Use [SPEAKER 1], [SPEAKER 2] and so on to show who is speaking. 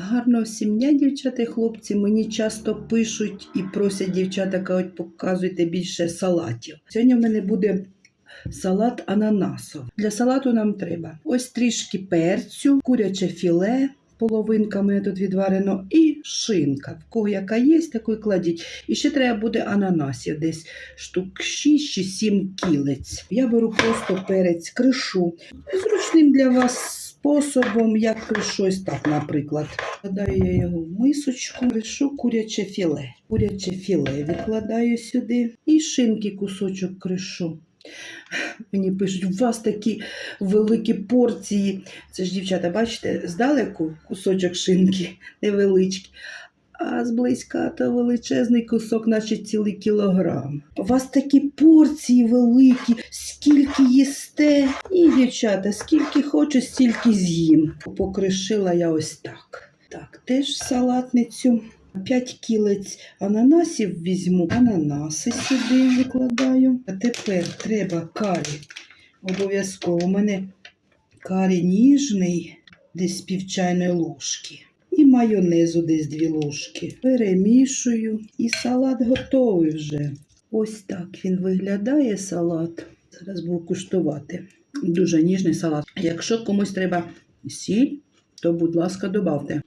[SPEAKER 1] Гарного всім дня, дівчата і хлопці. Мені часто пишуть і просять дівчата, кажуть, показуйте більше салатів. Сьогодні в мене буде салат ананасовий. Для салату нам треба ось трішки перцю, куряче філе. Половинка мене тут відварено, і шинка. В кого яка є, таку кладіть. І ще треба буде ананасів, десь штук 6 чи 7 кілець. Я беру просто перець, кришу. Зручним для вас способом, як кришу, ось так, наприклад. Вкладаю я його в мисочку, кришу куряче філе. Куряче філе відкладаю сюди і шинки кусочок кришу. Мені пишуть, у вас такі великі порції. Це ж, дівчата, бачите, здалеку кусочок шинки невеличкий, а зблизька то величезний кусок, наче цілий кілограм. У вас такі порції великі, скільки їсте. І, дівчата, скільки хочу, стільки з'їм. Покришила я ось так. Так, теж салатницю. 5 кілець ананасів візьму, ананаси сюди викладаю. А тепер треба карі. Обов'язково. У мене карі ніжний, десь пів чайної ложки. І майонезу десь дві ложки. Перемішую. І салат готовий вже. Ось так він виглядає салат. Зараз буду куштувати. Дуже ніжний салат. Якщо комусь треба сіль, то, будь ласка, добавте.